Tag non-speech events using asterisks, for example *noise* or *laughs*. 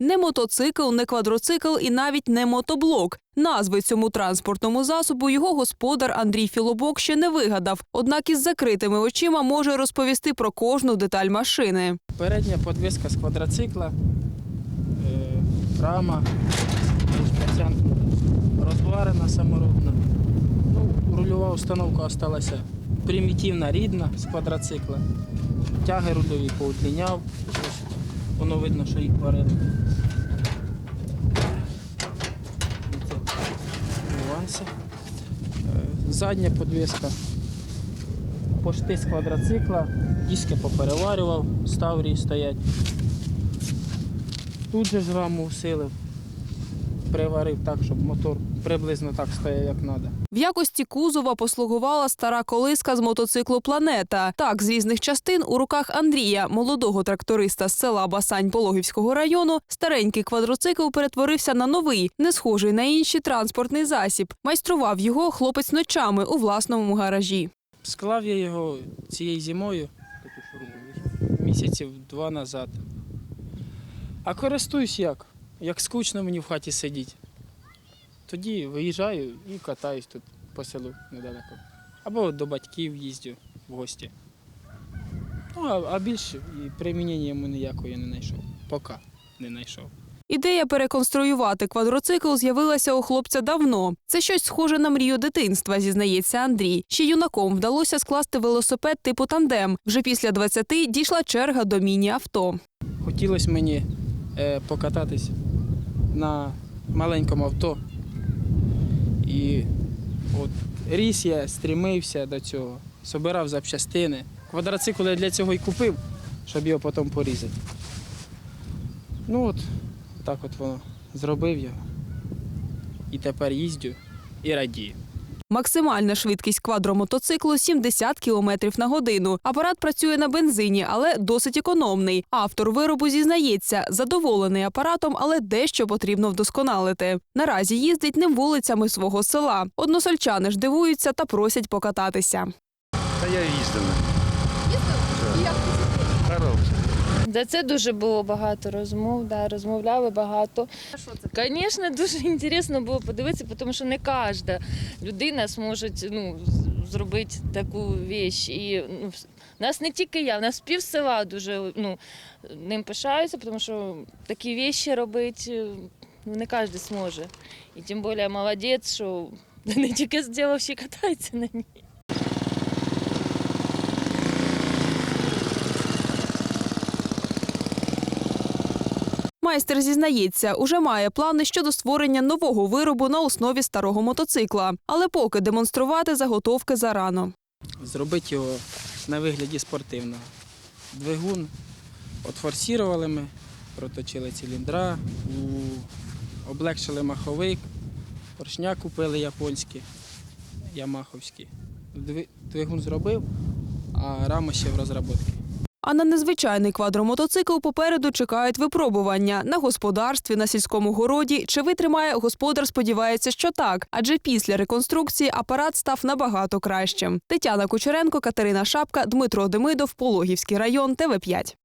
Не мотоцикл, не квадроцикл і навіть не мотоблок. Назви цьому транспортному засобу його господар Андрій Філобок ще не вигадав. Однак із закритими очима може розповісти про кожну деталь машини. Передня подвіска з квадроцикла, е, рама, розварена саморобна. Ну, рульова установка залишилася примітивна, рідна з квадроцикла. Тяги рульові поудліняв. Воно видно, що їх варили. Е, Задня подвіска. Пошти з квадроцикла, диски попереварював, ставрі стоять. Тут же ж раму усилив, приварив так, щоб мотор приблизно так стояв, як треба. В якості кузова послугувала стара колиска з мотоциклу Планета. Так, з різних частин у руках Андрія, молодого тракториста з села Басань Пологівського району, старенький квадроцикл перетворився на новий, не схожий на інший транспортний засіб. Майстрував його хлопець ночами у власному гаражі. Склав я його цією зимою, місяців два назад. А користуюсь як? Як скучно мені в хаті сидіти. Тоді виїжджаю і катаюсь тут по селу недалеко. Або до батьків їздю в гості. Ну, а, а більше і примінення йому ніякого я не знайшов. Поки не знайшов. Ідея переконструювати квадроцикл з'явилася у хлопця давно. Це щось схоже на мрію дитинства, зізнається Андрій. Ще юнаком вдалося скласти велосипед типу тандем. Вже після 20 дійшла черга до міні-авто. Хотілося мені е, покататись на маленькому авто. І от ріс я, стрімився до цього, собирав запчастини. Квадроцикл я для цього і купив, щоб його потім порізати. Ну от, так от воно зробив його. І тепер їздю і радію. Максимальна швидкість квадромотоциклу 70 км на годину. Апарат працює на бензині, але досить економний. Автор виробу зізнається, задоволений апаратом, але дещо потрібно вдосконалити. Наразі їздить ним вулицями свого села. Односельчани ж дивуються та просять покататися. Та я їздив. Їздив? За це дуже було багато розмов, да, розмовляли багато. Звісно, *laughs* дуже інтересно було подивитися, тому що не кожна людина зможе ну, зробити таку річ. І ну, нас не тільки я, в нас пів села дуже ну, ним пишаються, тому що такі речі робити ну, не кожен зможе. І тим більше молодець, що *laughs* не тільки зробив, ще катається на ній. Майстер зізнається, уже має плани щодо створення нового виробу на основі старого мотоцикла, але поки демонструвати заготовки зарано. Зробити його на вигляді спортивного. Двигун от форсірували ми, проточили циліндра, облегшили маховик, поршня купили японські, ямаховські. Двигун зробив, а рама ще в розробці. А на незвичайний квадромотоцикл попереду чекають випробування на господарстві, на сільському городі. Чи витримає господар? Сподівається, що так, адже після реконструкції апарат став набагато кращим. Тетяна Кучеренко, Катерина Шапка, Дмитро Демидов, Пологівський район, ТВ 5